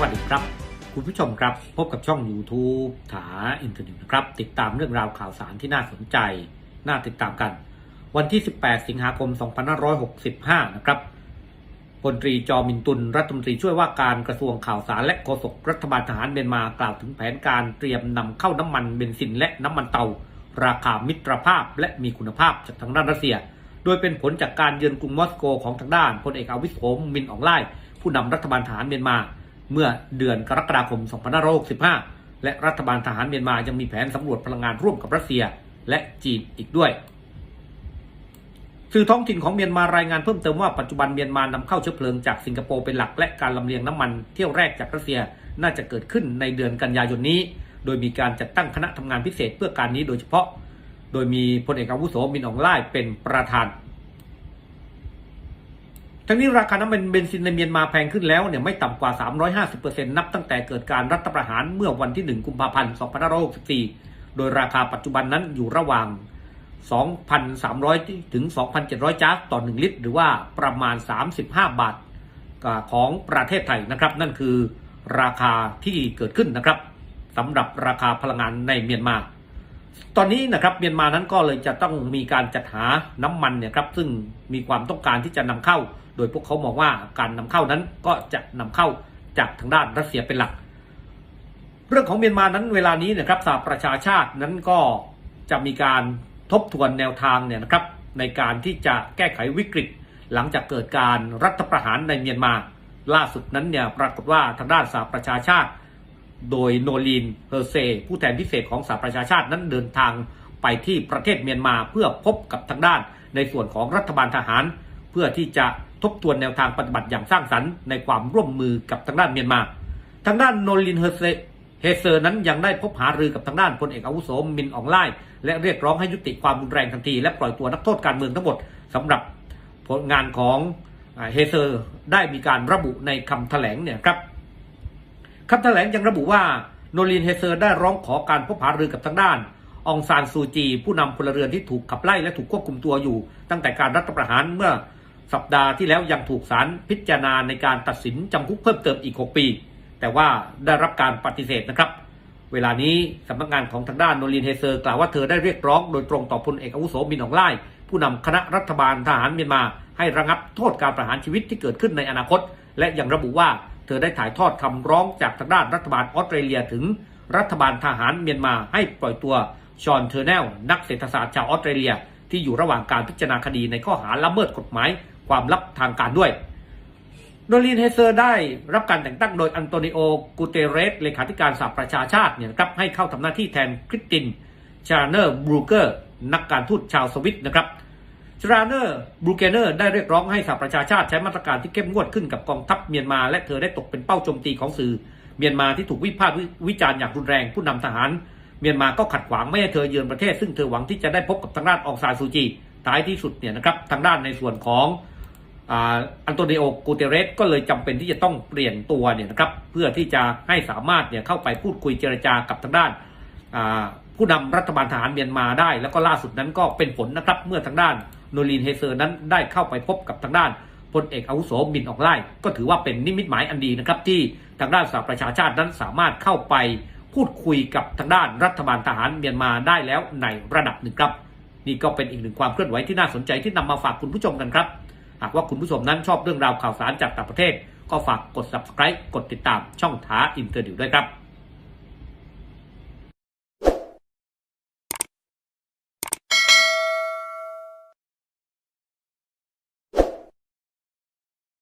วัสดีครับ คุณผู้ชมครับ พบกับช่อง YouTube ถาอินเทอร์เน็ตนะครับ ติดตามเรื่องราวข่าวสารที่น่าสนใจ น่าติดตามกัน วันที่ 18 สิงหาคม 2565 นะครับพลตรีจอมินตุลรัฐมนตรีช่วยว่าการกระทรวงข่าวสารและโฆษกรัฐบาลทหารเมียนมากล่าวถึงแผนการเตรียมนำเข้าน้ำมันเบนซินและน้ำมันเตา ราคามิตรภาพและมีคุณภาพจากทางด้านรัสเซีย โดยเป็นผลจากการเยือนกรุงมอสโกของทางด้านพลเอกอาวิโสมินอองไล่ผู้นำรัฐบาลทหารเมียนมา เมื่อเดือนกรกฎาคม 2565 และรัฐบาลทหารเมียนมายังมีแผนสำรวจพลังงานร่วมกับรัสเซียและจีนอีกด้วย สื่อท้องถิ่นของเมียนมารายงานเพิ่มเติมว่าปัจจุบันเมียนมานำเข้าเชื้อเพลิงจากสิงคโปร์เป็นหลักและการลำเลียงน้ำมันเที่ยวแรกจากรัสเซียน่าจะเกิดขึ้นในเดือนกันยายนนี้ โดยมีการจัดตั้งคณะทำงานพิเศษเพื่อการนี้โดยเฉพาะ โดยมีพลเอกอาวุโสมินอองไล่เป็นประธาน ทั้งนี้ราคาน้ำมันเบนซินในเมียนมาแพงขึ้นแล้วเนี่ยไม่ต่ำกว่า 350%นับตั้งแต่เกิดการรัฐประหารเมื่อวันที่ 1 กุมภาพันธ์ 2564 โดยราคาปัจจุบันนั้นอยู่ระหว่าง 2,300 ถึง 2,700 จ๊าต่อ 1 ลิตร หรือว่าประมาณ 35 บาทของประเทศไทยนะครับ นั่นคือราคาที่เกิดขึ้นนะครับสำหรับราคาพลังงานในเมียนมา ตอนนี้นะครับเมียนมานั้นก็เลยจะต้องมีการจัดหาน้ำมันเนี่ยครับซึ่งมีความต้องการที่จะนำเข้า โดยพวกเขามองว่าการนำเข้านั้นก็จะนำเข้าจากทางด้านรัสเซียเป็นหลัก เรื่องของเมียนมานั้นเวลานี้นะครับสหประชาชาตินั้นก็จะมีการทบทวนแนวทางเนี่ยนะครับในการที่จะแก้ไขวิกฤต หลังจากเกิดการรัฐประหารในเมียนมา ล่าสุดนั้นเนี่ยปรากฏว่าทางด้านสหประชาชาติ โดยโนลีนเฮอเซ ผู้แทนพิเศษของสหประชาชาตินั้นเดินทางไปที่ประเทศเมียนมาเพื่อพบกับทางด้าน ในส่วนของรัฐบาลทหาร เพื่อที่จะทบทวนแนวทางปฏิบัติอย่างสร้างสรรค์ในความร่วมมือกับทางด้านเมียนมา ทางด้านโนลินเฮเซเฮเซอร์นั้นยังได้พบหารือกับทางด้านพลเอกอาวุโสมินอองไล่และเรียกร้องให้ยุติความรุนแรงทันที และปล่อยตัวนักโทษการเมืองทั้งหมดสำหรับผลงานของเฮเซอร์ได้มีการระบุในคำแถลงเนี่ยครับ คำแถลงยังระบุว่าโนลินเฮเซอร์ได้ร้องขอการพบหารือกับทางด้านองซานซูจี ผู้นำพลเรือนที่ถูกขับไล่และถูกควบคุมตัวอยู่ ตั้งแต่การรัฐประหารเมื่อสัปดาห์ที่แล้วยังถูกศาลพิจารณาในการตัดสินจำคุกเพิ่มเติมอีก 6 ปี แต่ว่าได้รับการปฏิเสธนะครับ เวลานี้สำนักงานของทางด้านโนลินเฮเซอร์กล่าวว่าเธอได้เรียกร้องโดยตรงต่อพลเอกอาวุโสมินอองไล่ผู้นำคณะรัฐบาลทหารเมียนมา ให้ระงับโทษการประหารชีวิตที่เกิดขึ้นในอนาคต และยังระบุว่า เธอได้ถ่ายทอดคำร้องจากทางด้านรัฐบาลออสเตรเลียถึงรัฐบาลทหารเมียนมาให้ปล่อยตัวชอนเทอร์เนลนักเศรษฐศาสตร์ชาวออสเตรเลีย ที่อยู่ระหว่างการพิจารณาคดีในข้อหาละเมิดกฎหมายความลับทางการด้วยโนลินเฮเซอร์ได้รับการแต่งตั้งโดยอันโตนิโอ กูเตเรส เลขาธิการสหประชาชาติเนี่ยนะครับให้เข้าทำหน้าที่แทนคริสติน ชาเนอร์บรูเกอร์ นักการทูตชาวสวิตนะครับ ชราเนอร์บรูเกเนอร์ได้เรียกร้องให้สหประชาชาติใช้มาตรการที่เข้มงวดขึ้นกับกองทัพเมียนมาและเธอได้ตกเป็นเป้าโจมตีของสื่อเมียนมาที่ถูกวิพากษ์วิจารณ์อย่างรุนแรงผู้นำทหาร เมียนมาก็ขัดขวางไม่ให้เธอเยือนประเทศ ซึ่งเธอหวังที่จะได้พบกับทางด้านองซานซูจีท้ายที่สุดเนี่ยนะครับทางด้านในส่วนของอันโตนิโอกูเตเรสก็เลยจำเป็นที่จะต้องเปลี่ยนตัวเนี่ยนะครับเพื่อที่จะให้สามารถเนี่ยเข้าไปพูดคุยเจรจากับทางด้านผู้นำรัฐบาลทหารเมียนมาได้ แล้วก็ล่าสุดนั้นก็เป็นผลนะครับเมื่อทางด้าน โนลินเฮเซอร์นั้นได้เข้าไปพบกับทางด้านพลเอกอาวุโสบินออกไล่ก็ถือว่าเป็นนิมิตหมายอันดีนะครับที่ทางด้านสหประชาชาตินั้นสามารถเข้าไปพูดคุยกับทางด้านรัฐบาลทหารเมียนมาได้แล้วในระดับหนึ่งครับ นี่ก็เป็นอีกหนึ่งความเคลื่อนไหวที่น่าสนใจที่นำมาฝากคุณผู้ชมกันครับหากว่าคุณผู้ชมนั้นชอบเรื่องราวข่าวสารจากต่างประเทศ ก็ฝากกด subscribe กดติดตามช่องท้าอินเตอร์ดิวด้วยครับ